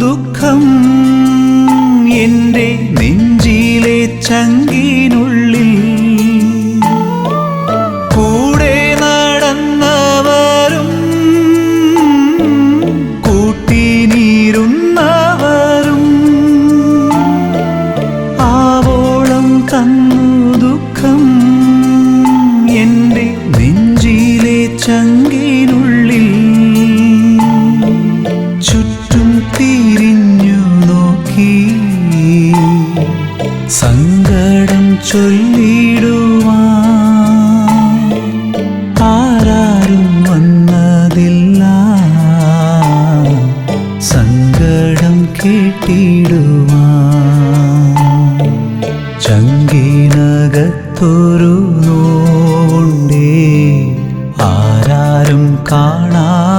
ദുഃഖം എന്റെ ആരാരും കാണാനോവുണ്ടേ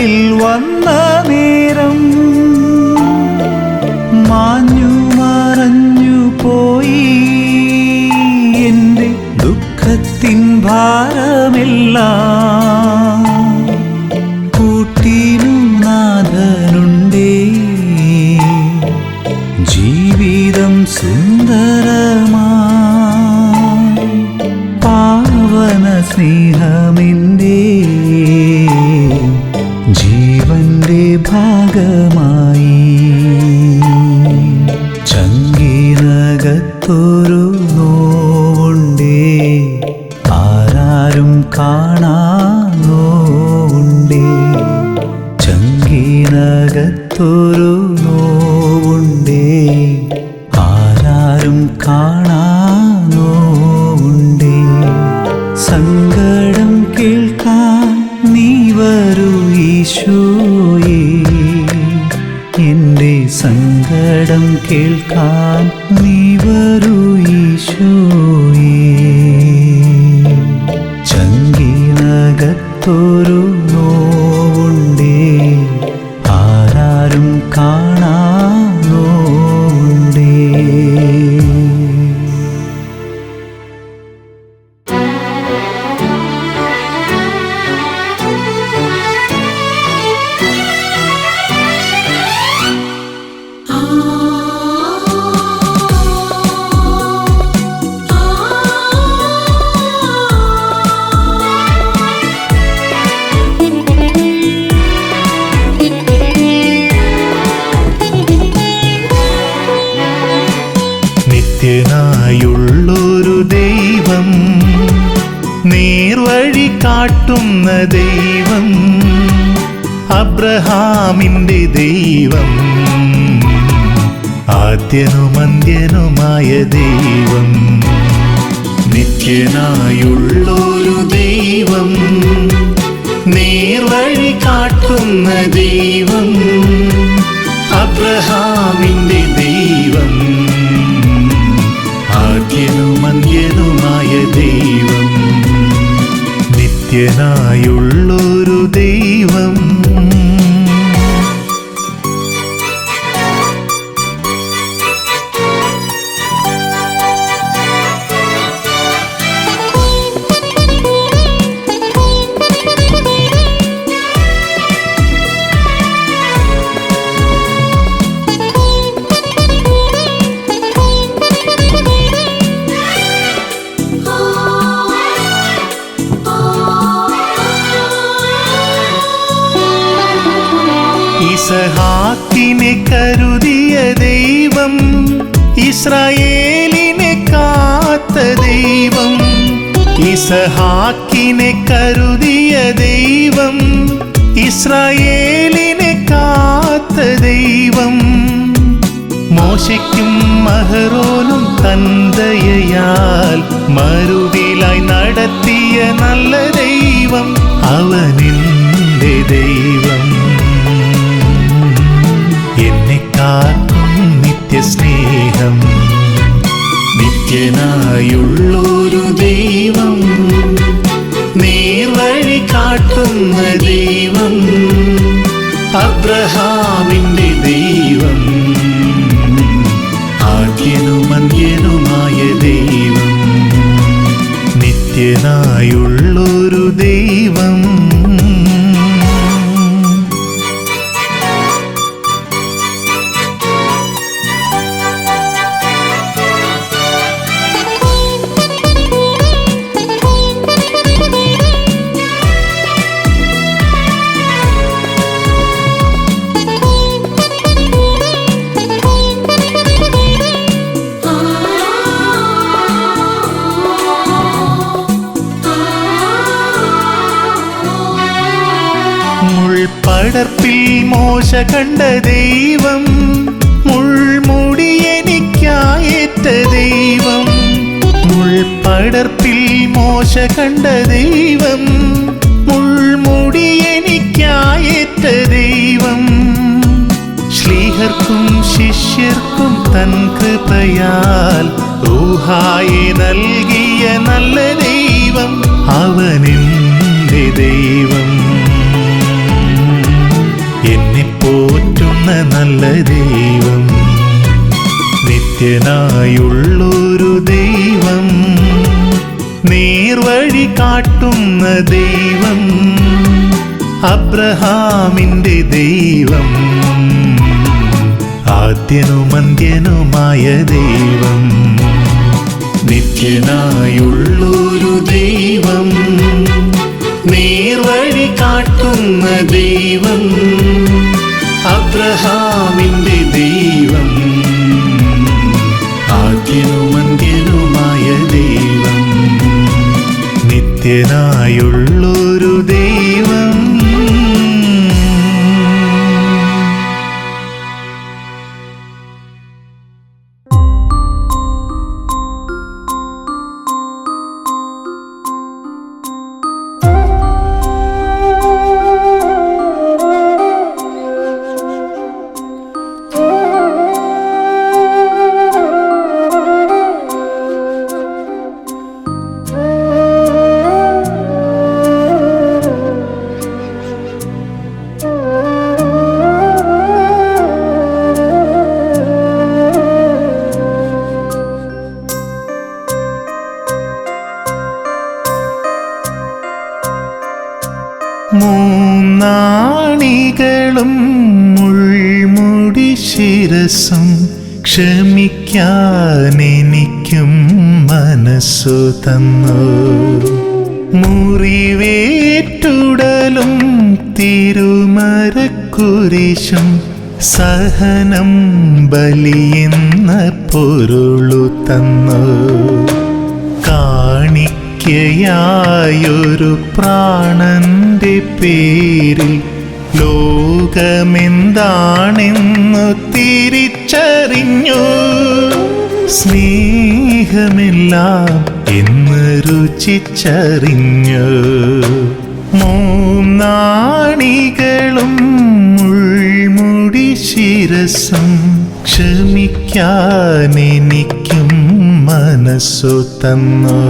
ഹൃത്തതിൽ വന്ന കാട്ടുന്ന ദൈവം അബ്രഹാമിന്റെ ദൈവം ആദ്യനും അന്ത്യനുമായ ദൈവം നിത്യനായുള്ളൊരു ദൈവം നേർവഴി കാട്ടുന്ന ദൈവം അബ്രഹാമിന്റെ ദൈവം. നിത്യനായുള്ളൊരു ദൈവം. മഹറോനും തന്തയയാൽ മരുവിലായി നടത്തിയ നല്ല ദൈവം അവനിന്റെ ദൈവം. മുൾപടർപ്പിൽ മോശ കണ്ട ദൈവം മുൾമുടി എനിക്കായേറ്റ ദൈവം. മുൾപടർപ്പിൽ മോശ കണ്ട ദൈവം മുൾമുടി എനിക്കായേറ്റ ദൈവം. ശ്ലീഹർക്കും ശിഷ്യർക്കും തൻ കൃപയാൽ ഊഹായി നൽകിയ നല്ല ദൈവം അവനെന്റെ ദൈവം. നല്ല ദൈവം. നിത്യനായുള്ളൊരു ദൈവം. നേർവഴി കാട്ടുന്ന ദൈവം. അബ്രഹാമിന്റെ ദൈവം. ആദ്യനും അന്ത്യനുമായ ദൈവം. നിത്യനായുള്ളൊരു ദൈവം. നേർവഴി കാട്ടുന്ന ദൈവം. അബ്രഹാമിന്റെ ദൈവം ആദ്യനും അന്ത്യനുമായ ദൈവം. നിത്യനായുള്ളൊരു ശിരസും ക്ഷമിക്കാനെനിക്കും മനസ്സു തന്നു. മുറിവേറ്റുടലും തിരുമരക്കുരിശും സഹനം ബലിയെന്ന പൊരുളു തന്നു. കാണിക്ക കാണിക്കയായൊരു പ്രാണന്റെ പേരിൽ ലോകമെന്താണെന്നു തിരിച്ചറിഞ്ഞു സ്നേഹമെല്ലാം എന്ന് രുചിച്ചറിഞ്ഞു. മൂന്നാണികളും മുൾമുടി ശിരസം ക്ഷമിക്കാൻ എനിക്കും മനസ്സു തന്നു.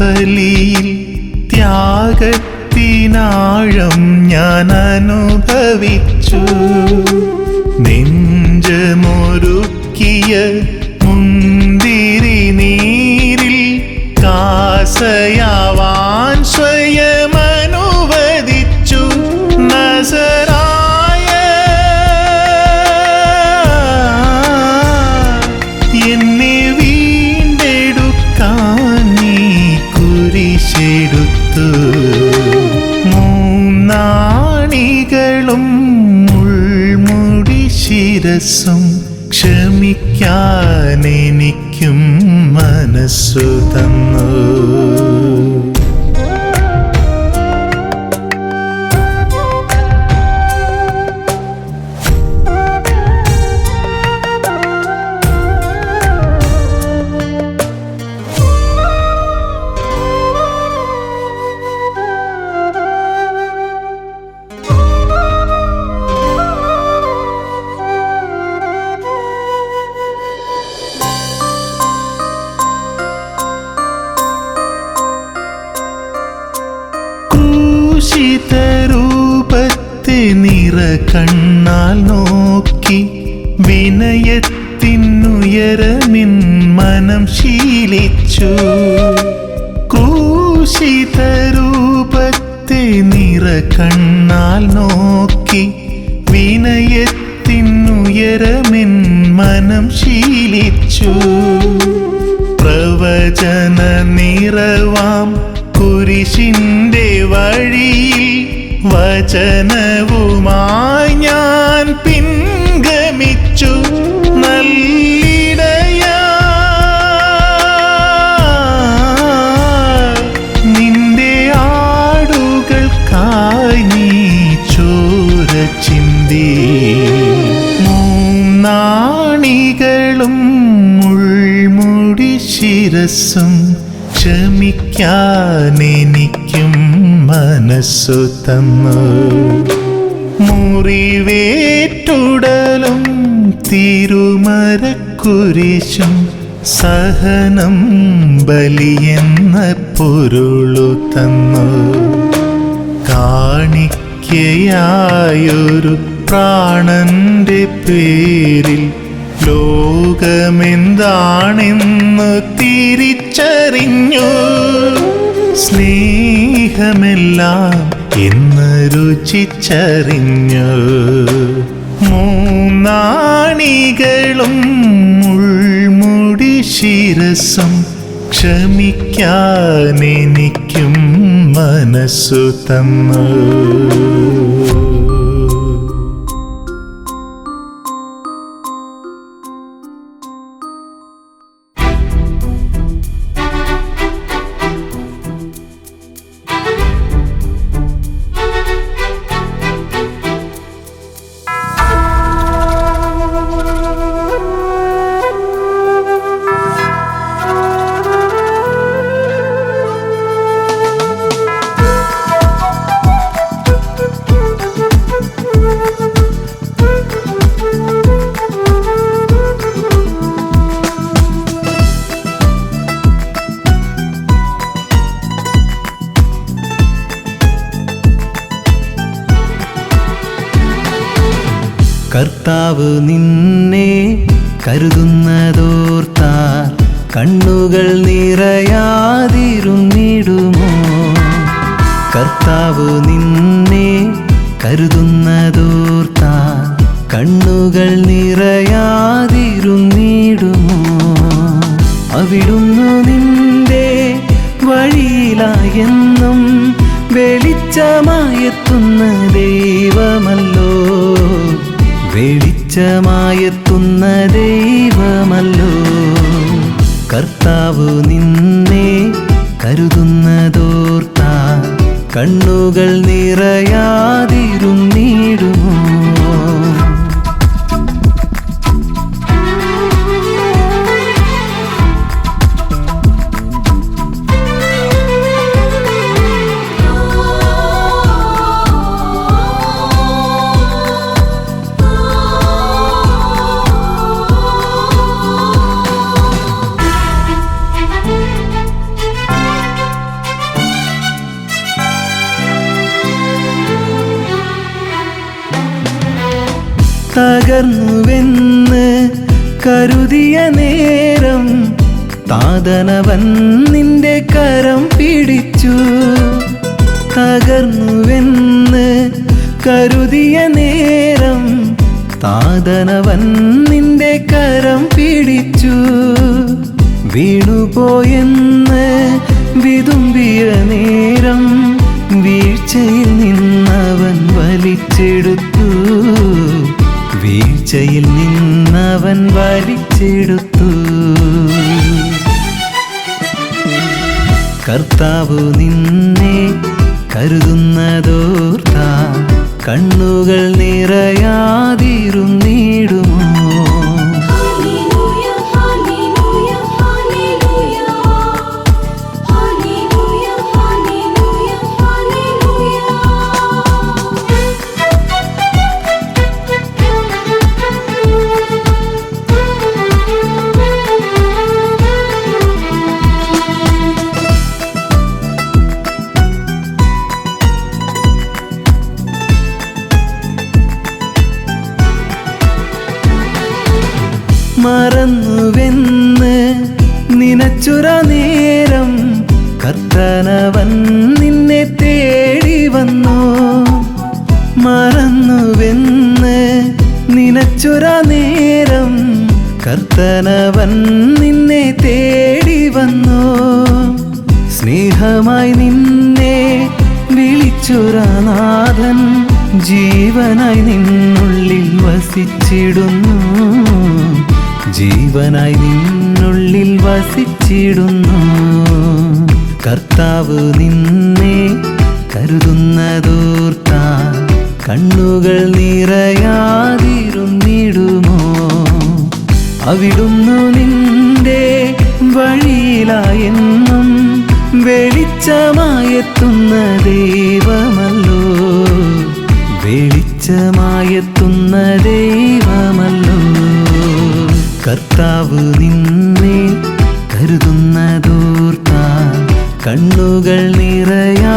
ബലിയിൽ ത്യാഗത്തിനാഴം ഞാൻ അനുഭവിച്ചു. നെഞ്ചമൊരുക്കിയ മുന്തിരി നീരിൽ കാസയാവാൻ ശിരസും ക്ഷമിക്കാനെനിക്കും മനസ്സു തന്നു. ശിരസും ക്ഷമിക്കാൻ എനിക്കും മനസ്സു തന്നു. മുറിവേറ്റുടലും തിരുമരക്കുരിശും സഹനം ബലിയെന്ന പൊരുളു തന്നു. കാണിക്കയായൊരു പ്രാണന്റെ പേരിൽ ലോകമെന്താണെന്ന് തിരിച്ചറിഞ്ഞു. സ്നേഹമെല്ലാം എന്ന് രുചിച്ചറിഞ്ഞു. മൂന്നാണികളും മുൾമുടി ശിരസും ക്ഷമിക്കാനെനിക്കും മനസ്സു തന്നു. കർത്താവ് നിന്നെ കരുതുന്നതോർത്താർ കണ്ണുകൾ നിറയാതിരുന്നിടുമോ? കർത്താവ് നിന്നെ കരുതുന്നതോർത്താർ കണ്ണുകൾ നിറയാതിരുന്നിടുമോ? അവിടുന്നു നിന്റെ വഴിയിലായെന്നും വെളിച്ചമായെത്തുന്ന ദൈവമല്ലോ. വെളിച്ചമായെത്തുന്ന ദൈവമല്ലോ. കർത്താവ് നിന്നെ കരുതുന്നതോർത്താ കണ്ണുകൾ നിറയാതിരുന്നിടുമോ താതനവൻ നിന്റെ കരം പിടിച്ചു. തകർന്നുവെന്ന് കരുതിയ നേരം താതനവൻ നിന്റെ കരം പിടിച്ചു. വീണുപോയെന്ന് വിതുമ്പിയ നേരം വീഴ്ചയിൽ നിന്നവൻ വലിച്ചെടുത്തു. വീഴ്ചയിൽ നിന്നവൻ വലിച്ചെടുത്തു. കർത്താവ് നിന്നെ കരുതുന്നതോർത്ത. കണ്ണുകൾ നിറയാതിരുന്നിടുമോ നിനച്ചുര നേരം കർത്തനവൻ നിന്നെ തേടി വന്നു. മറന്നുവെന്ന് നിനച്ചുര നേരം കർത്തനവൻ നിന്നെ തേടി വന്നു. സ്നേഹമായി നിന്നെ വിളിച്ചുരനാഥൻ ജീവനായി നിന്നുള്ളിൽ വസിച്ചിടുന്നു. ജീവനായി നിന്നുള്ളിൽ വസിച്ചിടുന്നു. കർത്താവ് നിന്നെ കരുതുന്നതോർത്ത. കണ്ണുകൾ നിറയാതിരുന്നിടുമോ? അവിടുന്നു നിന്റെ വഴിയിലായെന്നും വെളിച്ചമായെത്തുന്ന ദൈവമല്ലോ. വെളിച്ചമായെത്തുന്ന ദൈവമല്ലോ കർത്താവ് നിന്നെ കരുതുന്നതോർത്ത കണ്ണുകൾ നിറയാതിരുന്നിടുമോ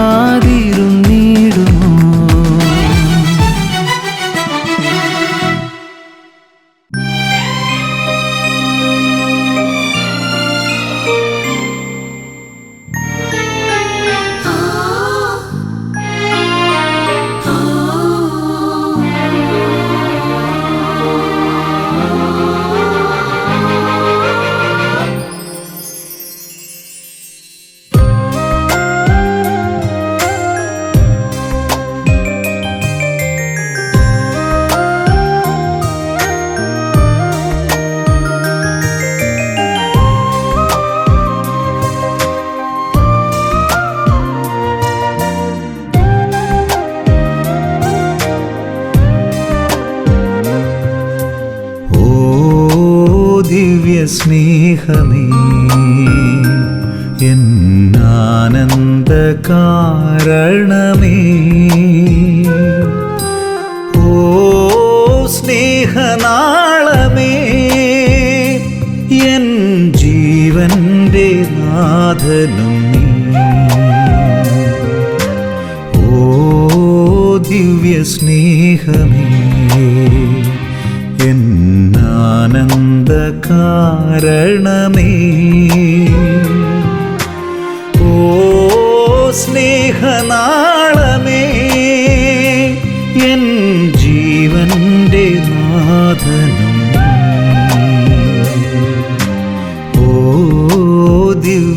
സ്നേഹമേ.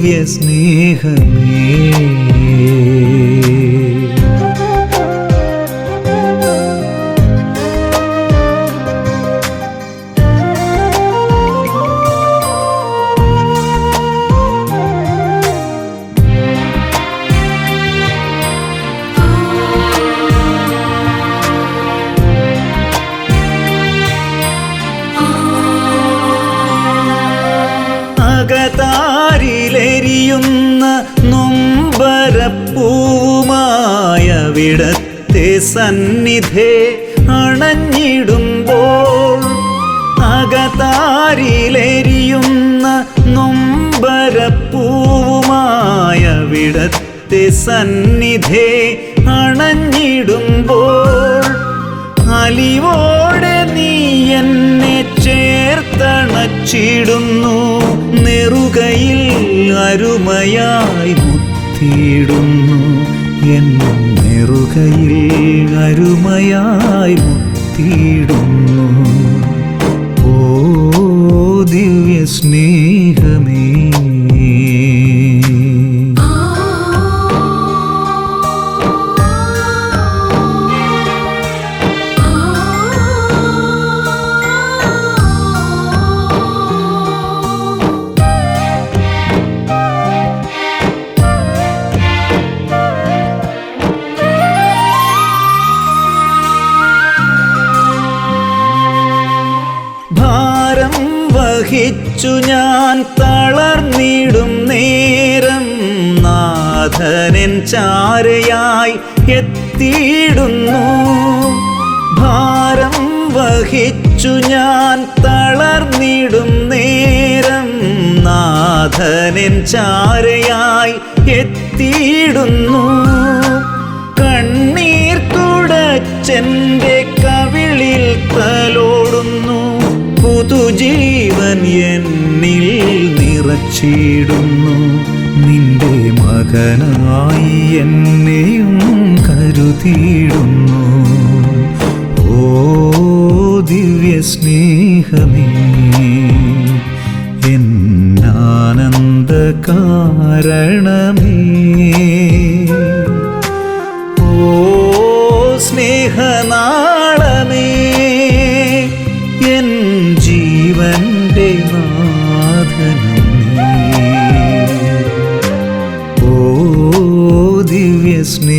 ദിവ്യ സ്നേഹമേ ചേർത്തണച്ചിടുന്നു നെറുകയിൽ അരുമയായി മുത്തിയിടുന്നു. എൻ നെറുകയിൽ അരുമയായി മുത്തിയിടുന്നു. ഓ ദിവ്യ സ്നേഹമേ എത്തിയിടുന്നു ഭാരം വഹിച്ചു ഞാൻ തളർന്നിടും നേരം. നാഥനൻ ചാരയായി എത്തിയിടുന്നു. കണ്ണീർ തുടച്ചെന്റെ കവിളിൽ തലോടുന്നു. പുതുജീവൻ എന്നിൽ നിറച്ചിടുന്നു. മകനായി എന്നെയും കരുതിയിടുന്നു. ഓ ദിവ്യ സ്നേഹമേ എന്നാനന്ദ കാരണമേ ഓ സ്നേഹനാളമേ ദിവ്യ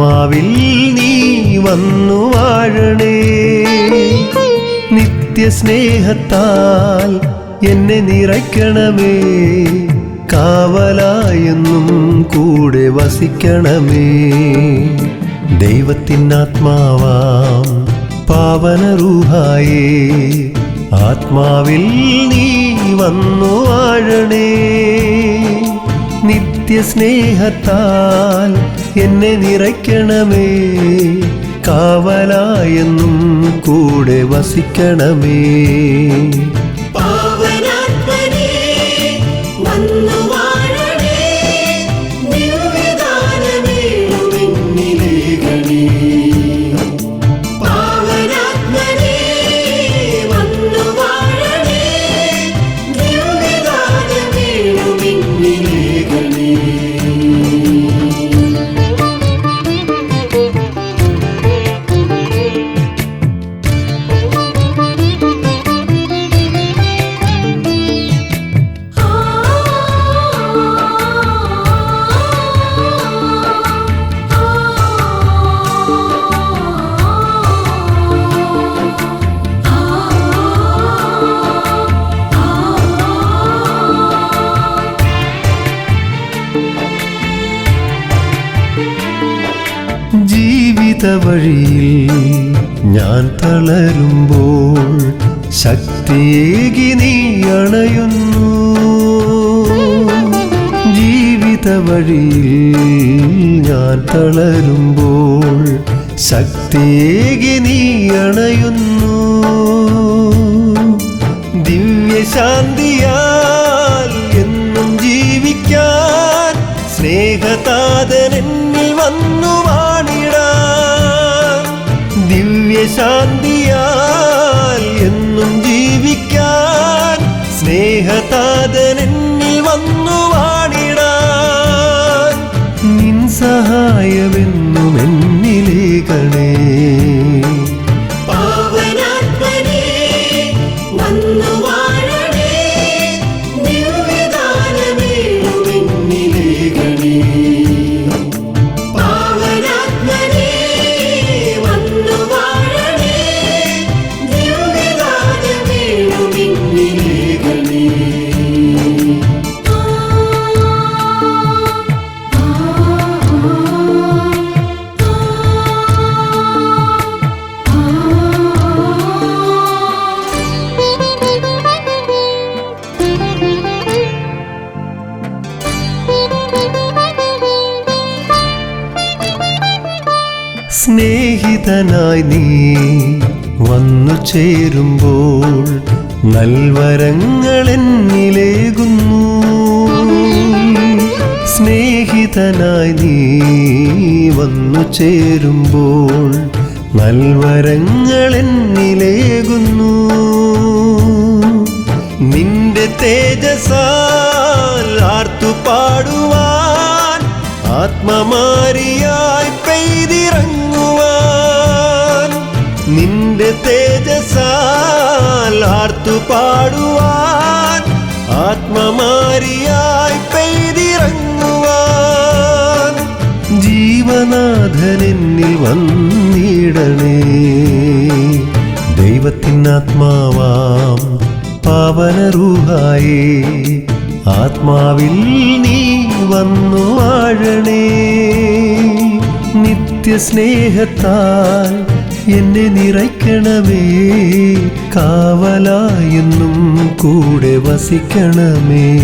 ആത്മാവിൽ നീ വന്നു വാഴണേ. നിത്യസ്നേഹത്താൽ എന്നെ നിറയ്ക്കണമേ. കാവലായെന്നും കൂടെ വസിക്കണമേ. ദൈവത്തിനാത്മാവാം പാവനരൂഹായേ. ആത്മാവിൽ നീ വന്നു വാഴണേ. നിത്യസ്നേഹത്താൽ എന്നെ നിറയ്ക്കണമേ. കാവലായെന്നും കൂടെ വസിക്കണമേ. വഴിയിൽ ഞാൻ തളരുമ്പോൾ ശക്തിയേകി നീ അണയുന്നു. ജീവിത വഴിയിൽ ഞാൻ തളരുമ്പോൾ ശക്തിയേകി നീ അണയുന്നു. ദിവ്യശാന്തിയാൽ എന്നും ജീവിക്കാൻ സ്നേഹതാതൻ എന്നിൽ വന്നു. ദിവ്യശാന്തിയാൽ എന്നും ജീവിക്കാൻ സ്നേഹതാതൻ വന്നു വാണിടാൻ നിൻ സഹായമെന്നും സ്നേഹിതനായി നീ വന്നു ചേരുമ്പോൾ നൽവരങ്ങൾ എന്നിലേകുന്നു സ്നേഹിതനായി നീ വന്നു ചേരുമ്പോൾ നൽവരങ്ങൾ എന്നിലേകുന്നു നിന്റെ തേജസാൽ ആർത്തു പാടുവാൻ ആത്മമാരിയായി പെയ്തിറങ്ങുവാൻ നിന്റെ തേജസാൽ ആർത്തു പാടുവാൻ ആത്മമാരിയായി പെയ്തിറങ്ങുവാൻ ജീവനാഥൻ എന്നിൽ വന്നിടണേ. ദൈവത്തിനാത്മാവാം പാവനറൂഹായേ ആത്മാവിൽ നീ വന്നു വാഴണേ. നിത്യസ്നേഹത്താൽ എന്നെ നിറയ്ക്കണമേ. കാവലായെന്നും കൂടെ വസിക്കണമേ.